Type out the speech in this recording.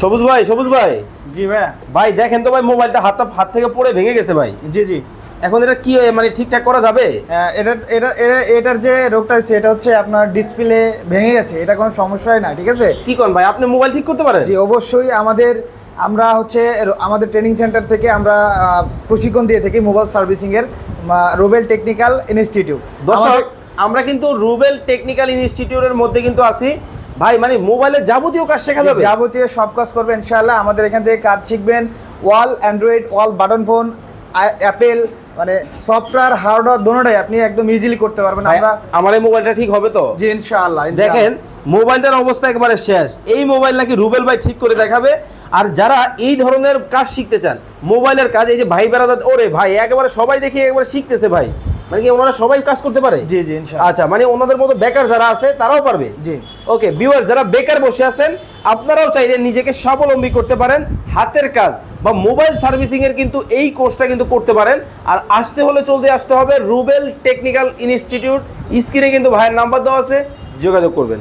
সবুজ ভাই সবুজ ভাই। জি ভাই ভাই দেখেন তো ভাই মোবাইলটা হাত হাত থেকে পড়ে ভেঙে গেছে ভাই। জি জি। এখন এটা কি হয়ে- মানে ঠিকঠাক করা যাবে? এটা এটা এটা- এটার যে রোগটা হচ্ছে এটা হচ্ছে আপনার ডিসপ্লে ভেঙে গেছে। এটা কোনো সমস্যাই না ঠিক আছে? কি করেন ভাই আপনি মোবাইল ঠিক করতে পারেন? জি অবশ্যই আমাদের আমরা হচ্ছে আমাদের ট্রেনিং সেন্টার থেকে আমরা প্রশিক্ষণ দিয়ে থাকি মোবাইল সার্ভিসিং এর রোবেল টেকনিক্যাল ইনস্টিটিউট দর্শক আমরা কিন্তু রুবেল টেকনিক্যাল ইনস্টিটিউটের মধ্যে কিন্তু আছি। ভাই মানে মোবাইলের যাবতীয় কাজ শেখা যাবে? যাবতীয় সব কাজ করবেন ইনশাআল্লাহ। আমাদের এখান থেকে কাজ শিখবেন। ওয়াল অ্যান্ড্রয়েড ওয়াল বাটন ফোন অ্যাপেল মানে সফটওয়্যার হার্ডওয়্যার দোনোটাই আপনি একদম ইজিলি করতে পারবেন। আমরা আমার এই মোবাইলটা ঠিক হবে তো? জি ইনশাআল্লাহ। দেখেন মোবাইলটার অবস্থা একেবারে শেষ। এই মোবাইল নাকি রুবেল ভাই ঠিক করে দেখাবে। আর যারা এই ধরনের কাজ শিখতে চান মোবাইলের কাজ এই যে ভাই বেড়াদার ওরে ভাই একেবারে সবাই দেখি একেবারে শিখতেছে ভাই। মানে কি ওনারা সবাই কাজ করতে পারে? জি জি আচ্ছা মানে ওনাদের মতো বেকার যারা আছে তারাও পারবে? জি। ওকে ভিউয়ার যারা বেকার বসে আছেন আপনারাও চাইলে নিজেকে স্বাবলম্বী করতে পারেন। হাতের কাজ বা মোবাইল সার্ভিসিং এর কিন্তু এই কোর্সটা কিন্তু করতে পারেন। আর আসতে হলে চলতে আসতে হবে রুবেল টেকনিক্যাল ইনস্টিটিউট। স্ক্রিনে কিন্তু ভাইয়ের নাম্বার দেওয়া আছে যোগাযোগ করবেন।